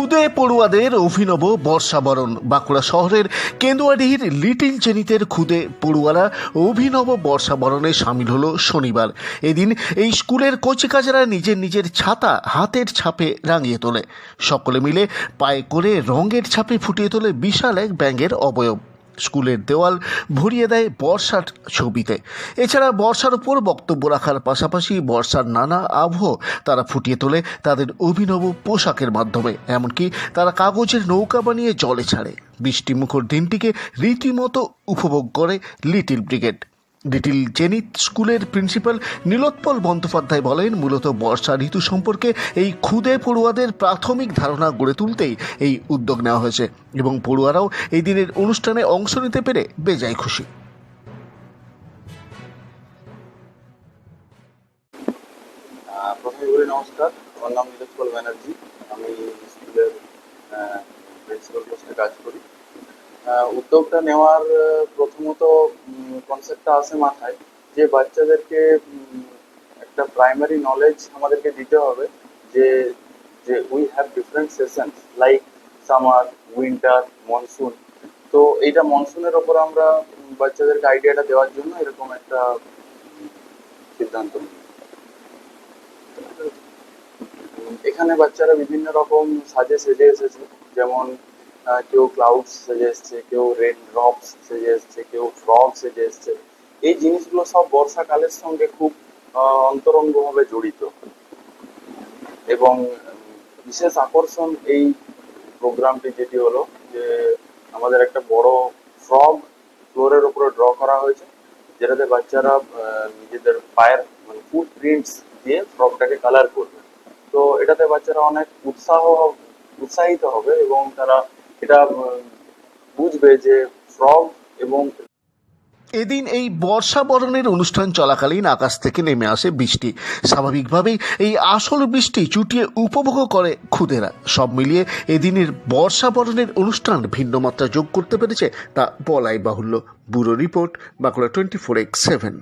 খুদে পড়ুয়াদের অভিনব বর্ষাবরণ। বাঁকুড়া শহরের কেন্দুয়াডিহির লিটিল চেনিতের খুদে পড়ুয়ারা অভিনব বর্ষাবরণে সামিল হলো শনিবার। এদিন এই স্কুলের কচিকাচারা নিজের নিজের ছাতা হাতের ছাপে রাঙিয়ে তোলে। সকলে মিলে পায়ে করে রঙের ছাপে ফুটিয়ে তোলে বিশাল এক ব্যাঙের অবয়ব। স্কুলের দেওয়াল ভরিয়ে দেয় বর্ষার ছবিতে। এছাড়া বর্ষার উপর বক্তব্য রাখার পাশাপাশি বর্ষার নানা আবহ তারা ফুটিয়ে তোলে তাদের অভিনব পোশাকের মাধ্যমে। এমনকি তারা কাগজের নৌকা বানিয়ে জলে ছাড়ে। বৃষ্টিমুখর দিনটিকে রীতিমতো উপভোগ করে লিটিল ব্রিগেড। লিটিল জেনিত স্কুলের প্রিন্সিপাল নীলোৎপল বন্দ্যোপাধ্যায় বলেন, মূলত বর্ষা ঋতু সম্পর্কে এই ক্ষুদে পড়ুয়াদের প্রাথমিক ধারণা গড়ে তুলতেই এই উদ্যোগ নেওয়া হয়েছে এবং পড়ুয়ারাও এই দিনের অনুষ্ঠানে অংশ নিতে পেরে বেজায় খুশি। নমস্কার, আমার নাম নীলোৎপল ব্যানার্জি। আমি স্কুলের প্রিন্সিপাল পোস্টে কাজ করি। উদ্যোগটা নেওয়ার প্রথমত কনসেপ্টটা আসে মাথায় যে বাচ্চাদেরকে একটা প্রাইমারি নলেজ আমাদেরকে দিতে হবে যে যে we have different sessions like summer winter monsoon তো এইটা মনসুনের ওপর আমরা বাচ্চাদেরকে আইডিয়াটা দেওয়ার জন্য এরকম একটা সিদ্ধান্ত এখানে বাচ্চারা বিভিন্ন রকম সাজে সেজে এসেছে, যেমন কেউ ক্লাউডস সেজে এসছে কেউ রেন ড্রপস সেজে এসছে কেউ ফ্রগ সেজে এসছে এই জিনিসগুলো সব বর্ষাকালের সঙ্গে খুব অন্তরঙ্গভাবে জড়িত। এবং বিশেষ আকর্ষণ এই প্রোগ্রামটি যেটি হলো যে আমাদের একটা বড় ফ্রগ ফ্লোরের উপরে ড্র করা হয়েছে, যেটাতে বাচ্চারা নিজেদের পায়ের মানে ফুট প্রিন্টস দিয়ে ফ্রকটাকে কালার করবে। তো এটাতে বাচ্চারা অনেক উৎসাহ, উৎসাহিত হবে এবং তারা এটা বুঝবে যে ফ্রগ এবং এদিন এই বর্ষা বরণের অনুষ্ঠান চলাকালীন আকাশ থেকে নেমে আসে বৃষ্টি। স্বাভাবিকভাবেই এই আসল বৃষ্টি চুটিয়ে উপভোগ করে খুদেরা। সব মিলিয়ে এদিনের বর্ষা বরণের অনুষ্ঠান ভিন্ন মাত্রা যোগ করতে পেরেছে তা বলাই বাহুল্য। Bureau report, Bankura twenty four x seven.